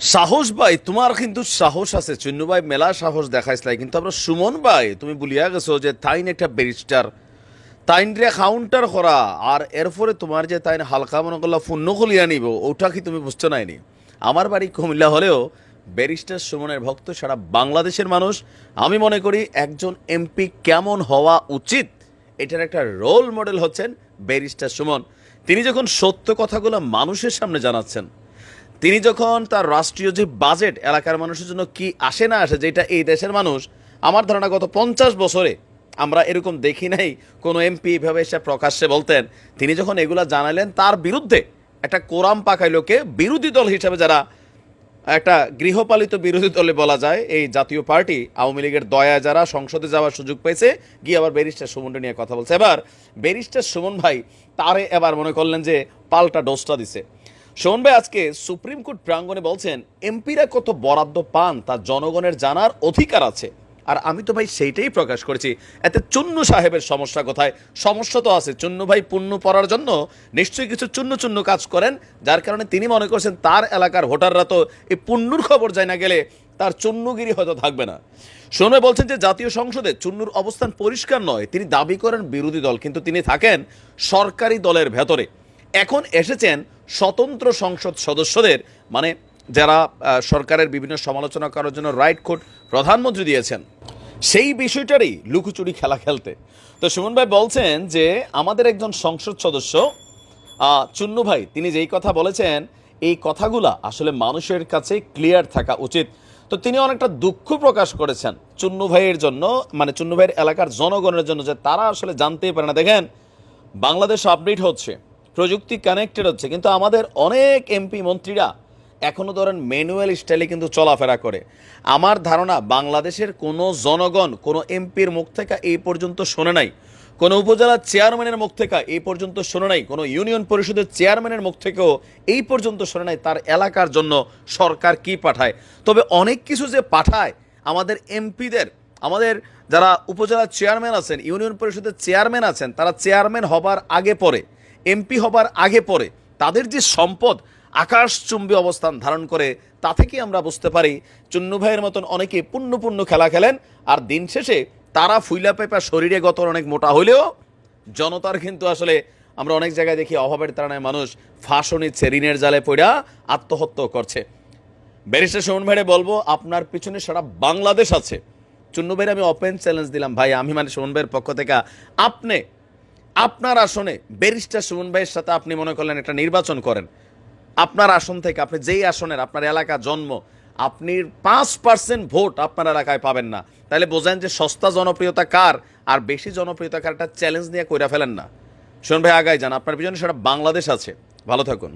সাহস ভাই, তোমার কিন্তু সাহস আছে। চুন্নু ভাই, মেলা সাহস দেখাইছিল কিন্তু আমরা সুমন ভাই, তুমি বলিয়া গেছো যে তাইন একটা ব্যারিস্টার। তাইন রে কাউন্টার করা। আর এরপরে তোমার যে তাইন হালকা মনে করলা পূর্ণ খুলিয়া নিব, ওটা কি তুমি বুঝতে নাইনি? আমার বাড়ি কুমিল্লা হলেও ব্যারিস্টার সুমনের ভক্ত সারা বাংলাদেশের মানুষ। আমি মনে করি একজন এমপি কেমন হওয়া উচিত, এটার একটা রোল মডেল হচ্ছেন ব্যারিস্টার সুমন। তিনি যখন সত্য কথাগুলো মানুষের সামনে জানাচ্ছেন তিনি যখন তার রাষ্ট্রীয় যে বাজেট এলাকার মানুষের জন্য কি আসে না আসে, যেটা এই দেশের মানুষ, আমার ধারণা গত পঞ্চাশ বছরে আমরা এরকম দেখি নাই, কোনো এমপি এভাবে এসে প্রকাশ্যে বলতেন। তিনি যখন এগুলা জানালেন, তার বিরুদ্ধে একটা কোরাম পাকাই লোকে বিরোধী দল হিসাবে যারা একটা গৃহপালিত বিরোধী দলে বলা যায়, এই জাতীয় পার্টি, আওয়ামী লীগের দয়া যারা সংসদে যাওয়ার সুযোগ পেয়েছে, গিয়ে আবার ব্যারিস্টার সুমনটা নিয়ে কথা বলছে। এবার ব্যারিস্টার সুমন ভাই, তারে এবার মনে করলেন যে পাল্টা ডোজটা দিছে। সুমন ভাই, আজকে সুপ্রিম কোর্ট প্রাঙ্গণে বলছেন, এমপিরা কত বরাদ্দ পান তা জনগণের জানার অধিকার আছে। আর আমি তো ভাই সেইটাই প্রকাশ করেছি। এতে চুন্নু সাহেবের সমস্যা কোথায়? সমস্যা তো আছে। চুন্নু ভাই পুণ্য পড়ার জন্য নিশ্চয়ই কিছু চুন্ন চুন্ন কাজ করেন, যার কারণে তিনি মনে করছেন তার এলাকার ভোটাররা তো এই পুণ্যুর খবর যায় না গেলে তার চুন্নুগিরি হয়তো থাকবে না। সোনমে বলছেন যে জাতীয় সংসদে চুন্নুর অবস্থান পরিষ্কার নয়, তিনি দাবি করেন বিরোধী দল, কিন্তু তিনি থাকেন সরকারি দলের ভেতরে। এখন এসেছেন স্বতন্ত্র সংসদ সদস্যদের মানে যারা সরকারের বিভিন্ন সমালোচনা করার জন্য রাইট কোর্ট প্রধানমন্ত্রী দিয়েছেন। সেই বিষয়টারই লুকোচুরি খেলা খেলতে। তো সুমন ভাই বলছেন যে, আমাদের একজন সংসদ সদস্য চুন্নু ভাই, তিনি যেই কথা বলেছেন, এই কথাগুলা আসলে মানুষের কাছে ক্লিয়ার থাকা উচিত। তো তিনি অনেকটা দুঃখ প্রকাশ করেছেন চুন্নু ভাইয়ের জন্য মানে চুন্নু ভাইয়ের এলাকার জনগণের জন্য, যে তারা আসলে জানতেই পারে না। দেখেন, বাংলাদেশ আপডেট হচ্ছে। প্রযুক্তি কানেক্টেড হচ্ছে। কিন্তু আমাদের অনেক এমপি মন্ত্রীরা এখনও ধরেন ম্যানুয়াল স্টাইলে কিন্তু চলাফেরা করে। আমার ধারণা বাংলাদেশের কোনো জনগণ, কোনো এমপির মুখ থেকে এই পর্যন্ত শোনে নাই। কোনো উপজেলা চেয়ারম্যানের মুখ থেকে এই পর্যন্ত শোনে নাই। কোনো ইউনিয়ন পরিষদের চেয়ারম্যানের মুখ থেকেও এই পর্যন্ত শোনে নাই তার এলাকার জন্য সরকার কি পাঠায়। তবে অনেক কিছু যে পাঠায় আমাদের এমপিদের আমাদের যারা উপজেলা চেয়ারম্যান আছেন ইউনিয়ন পরিষদের চেয়ারম্যান আছেন, তারা চেয়ারম্যান হবার আগে পরে। এমপি হবার আগে পরে তাদের যে সম্পদ আকাশচুম্বী অবস্থান ধারণ করে, তা থেকে আমরা বুঝতে পারি চুন্নু ভাইয়ের মতন অনেকে পুণ্য খেলা খেলেন, আর দিন শেষে তারা ফুইলা পেপা শরীরে গত অনেক মোটা হইলেও জনতার কিন্তু আসলে আমরা অনেক জায়গায় দেখি অভাবের তাড়নায় মানুষ ফাঁসও নিচ্ছে ঋণের জালে পড়া আত্মহত্যাও করছে। ব্যারিস্টার সুমন ভাইরে বলব, আপনার পিছনে সারা বাংলাদেশ আছে। চুন্নু ভাইয়ের আমি ওপেন চ্যালেঞ্জ দিলাম। ভাই, আমি মানে সুমন ভাইয়ের পক্ষ থেকে, আপনি আপনার আসনে ব্যারিস্টার সুমন ভাইয়ের সাথে আপনি মনে করলেন একটা নির্বাচন করেন। আপনার আসন থেকে আপনি যেই আসনের, আপনার এলাকা জন্ম, আপনি পাঁচ পার্সেন্ট ভোট আপনার এলাকায় পাবেন না। তাহলে বোঝেন যে সস্তা জনপ্রিয়তা কার আর বেশি জনপ্রিয়তা কার একটা চ্যালেঞ্জ নিয়ে কইরা ফেলেন না। সুমন ভাই আগায় যান, আপনার পিছনে সেটা বাংলাদেশ আছে। ভালো থাকুন।